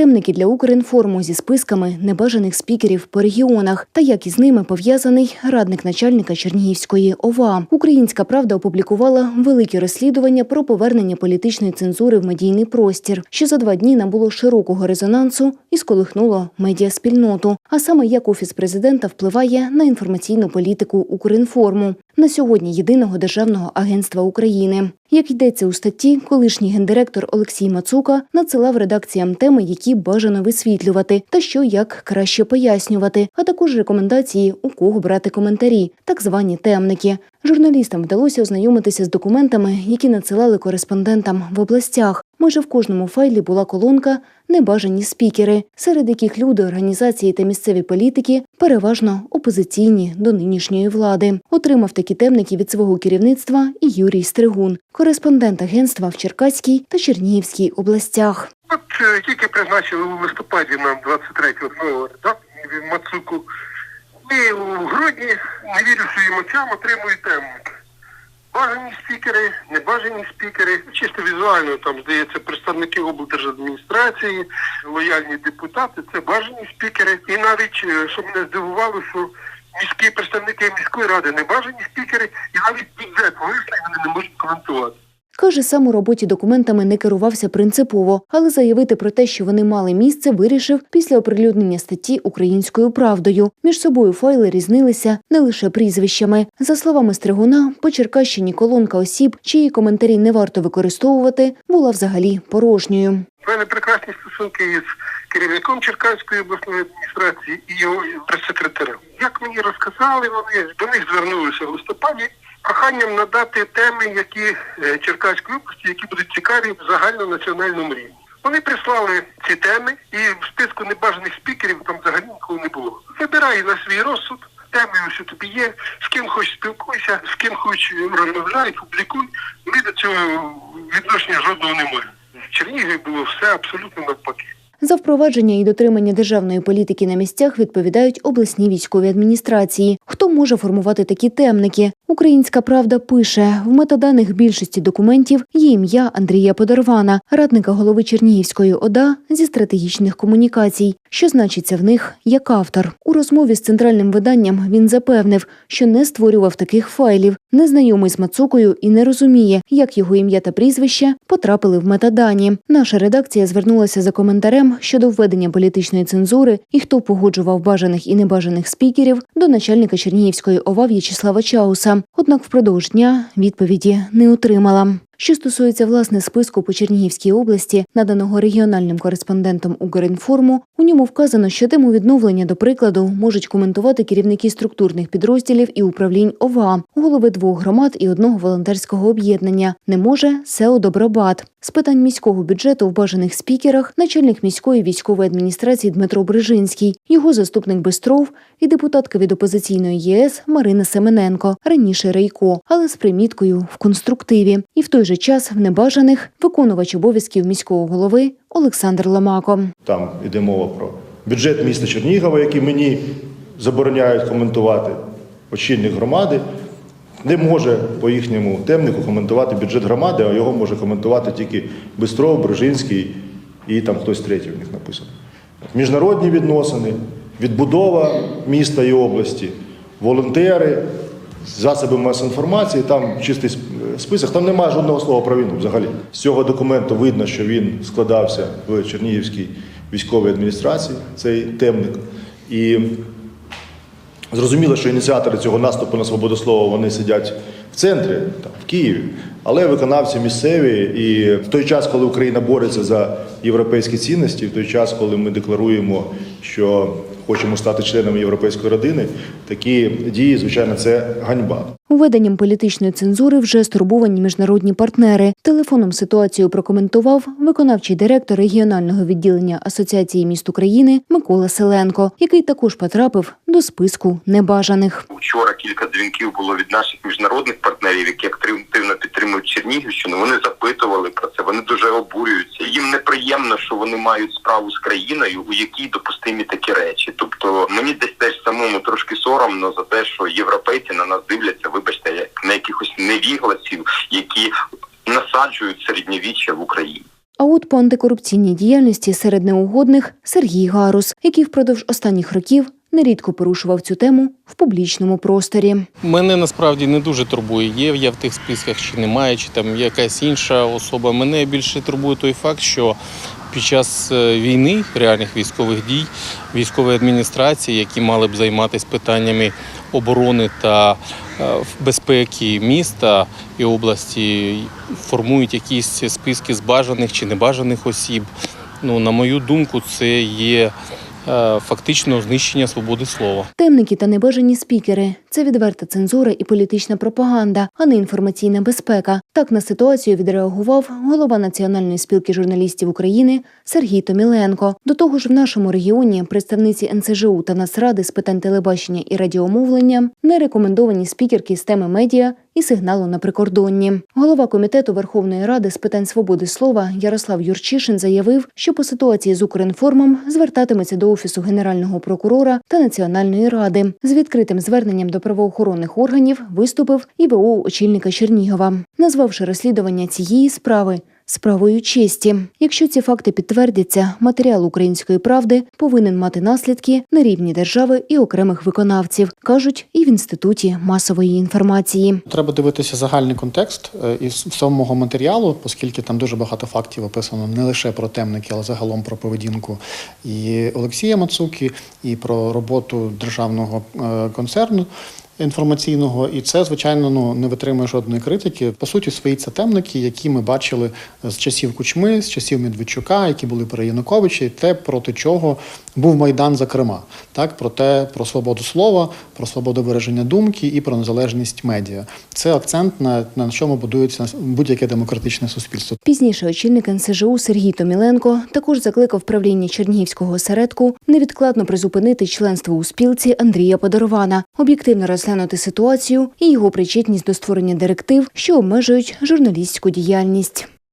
Темники для Укрінформу зі списками небажаних спікерів по регіонах та як із ними пов'язаний радник начальника Чернігівської ОВА. Українська правда опублікувала велике розслідування про повернення політичної цензури в медійний простір, що за два дні набуло широкого резонансу і сколихнуло медіаспільноту. А саме як офіс президента впливає на інформаційну політику Укрінформу на сьогодні єдиного державного агентства України. Як йдеться у статті, колишній гендиректор Олексій Мацука надсилав редакціям теми, які бажано висвітлювати, та що як краще пояснювати, а також рекомендації, у кого брати коментарі, так звані темники. Журналістам вдалося ознайомитися з документами, які надсилали кореспондентам в областях. Майже в кожному файлі була колонка Небажані спікери, серед яких люди, організації та місцеві політики переважно опозиційні до нинішньої влади. Отримав такі темники від свого керівництва і Юрій Стригун, кореспондент агентства в Черкаській та Чернігівській областях. От е, тільки призначили у листопаді нам 23-го нового редактора Мацуку. І у грудні, не вірю своїм очам, отримую темник. Бажані спікери, небажані спікери, чисто візуально, там, здається, представники облдержадміністрації, лояльні депутати, це бажані спікери. І навіть, щоб що мене здивувало, що міські представники міської ради не бажані спікери, і навіть бюджет вийшли, вони не можуть коментувати. Каже, сам у роботі документами не керувався принципово, але заявити про те, що вони мали місце, вирішив після оприлюднення статті українською правдою. Між собою файли різнилися не лише прізвищами. За словами Стригуна, по Черкащині колонка осіб, чиї коментарі не варто використовувати, була взагалі порожньою. У прекрасні стосунки із керівником Черкаської обласної адміністрації і його прес-секретарем. Як мені розказали, вони до них звернулися в листопаді проханням надати теми, які е, Черкаської області, які будуть цікаві в загальнонаціональному рівні. Вони прислали ці теми, і в списку небажаних спікерів там взагалі нікого не було. Вибирай на свій розсуд. Теми у тобі є, з ким хоч спілкуйся, з ким хоч розмовляй, публікуй. Ми до цього відношення жодного не маємо. В Чернігові було все абсолютно навпаки. За впровадження і дотримання державної політики на місцях відповідають обласні військові адміністрації. Хто може формувати такі темники? Українська правда пише в метаданих більшості документів є ім'я Андрія Подорвана, радника голови Чернігівської ОДА зі стратегічних комунікацій, що значиться в них як автор. У розмові з центральним виданням він запевнив, що не створював таких файлів, не знайомий з Мацукою і не розуміє, як його ім'я та прізвище потрапили в метадані. Наша редакція звернулася за коментарем щодо введення політичної цензури і хто погоджував бажаних і небажаних спікерів до начальника Чернігівської ОВА В'ячеслава Чауса. Однак впродовж дня відповіді не отримала. Що стосується власне списку по Чернігівській області, наданого регіональним кореспондентом Укрінформу, у ньому вказано, що тему відновлення, до прикладу, можуть коментувати керівники структурних підрозділів і управлінь ОВА, голови двох громад і одного волонтерського об'єднання. Не може СЕО Добробат. З питань міського бюджету в бажаних спікерах начальник міської військової адміністрації Дмитро Брижинський, його заступник Бистров і депутатка від опозиційної ЄС Марина Семененко, раніше Рейко, але з приміткою в конструктиві. І в той же час в небажаних виконувач обов'язків міського голови Олександр Ломако. Там йде мова про бюджет міста Чернігова, який мені забороняють коментувати очільник громади. Не може по їхньому темнику коментувати бюджет громади, а його може коментувати тільки Бистров, Брижинський і там хтось третій в них написано. Міжнародні відносини, відбудова міста і області, волонтери, засоби масової інформації, там чистий список, там немає жодного слова про війну взагалі. З цього документу видно, що він складався в Чернігівській військовій адміністрації, цей темник. І Зрозуміло, що ініціатори цього наступу на свободу слова вони сидять в центрі, там, в Києві, але виконавці місцеві. І в той час, коли Україна бореться за європейські цінності, в той час, коли ми декларуємо, що хочемо стати членами європейської родини, такі дії, звичайно, це ганьба. Уведенням політичної цензури вже стурбовані міжнародні партнери. Телефоном ситуацію прокоментував виконавчий директор регіонального відділення Асоціації міст України Микола Селенко, який також потрапив до списку небажаних. Вчора кілька дзвінків було від наших міжнародних партнерів, які активно підтримують Чернігівщину. Вони запитували про це. Вони дуже обурюються. Їм неприємно, вони мають справу з країною, у якій допустимі такі речі. Тобто мені десь теж самому трошки соромно за те, що європейці на нас дивляться, вибачте, як на якихось невігласів, які насаджують середньовіччя в Україні. А от по антикорупційній діяльності серед неугодних Сергій Гарус, який впродовж останніх років нерідко порушував цю тему в публічному просторі. Мене насправді не дуже турбує, є я в тих списках чи немає, чи там якась інша особа. Мене більше турбує той факт, що під час е, війни, реальних військових дій, військової адміністрації, які мали б займатися питаннями оборони та е, безпеки міста і області, формують якісь списки з бажаних чи небажаних осіб. Ну, на мою думку, це є е, фактично знищення свободи слова. Темники та небажані спікери це відверта цензура і політична пропаганда, а не інформаційна безпека. Так на ситуацію відреагував голова Національної спілки журналістів України Сергій Томіленко. До того ж, в нашому регіоні представниці НСЖУ та Нацради з питань телебачення і радіомовлення не рекомендовані спікерки з теми медіа і сигналу на прикордонні. Голова комітету Верховної Ради з питань свободи слова Ярослав Юрчишин заявив, що по ситуації з Укрінформом звертатиметься до офісу генерального прокурора та Національної ради. З відкритим зверненням до правоохоронних органів виступив і ВО очільника Чернігова, назвавши розслідування цієї справи. Справою честі, якщо ці факти підтвердяться, матеріал української правди повинен мати наслідки на рівні держави і окремих виконавців, кажуть і в інституті масової інформації. Треба дивитися загальний контекст е, із самого матеріалу, оскільки там дуже багато фактів описано не лише про темники, але загалом про поведінку і Олексія Мацуки, і про роботу державного е, концерну. Інформаційного, і це звичайно ну не витримує жодної критики. По суті, свої це темники, які ми бачили з часів Кучми, з часів Медведчука, які були при Януковичі, те проти чого був майдан, зокрема, так про те, про свободу слова, про свободу вираження думки і про незалежність медіа. Це акцент на, на чому будується будь-яке демократичне суспільство. Пізніше очільник НСЖУ Сергій Томіленко також закликав правління Чернігівського осередку невідкладно призупинити членство у спілці Андрія Подорована, об'єктивно розглянути ситуацію і його причетність до створення директив, що обмежують журналістську діяльність.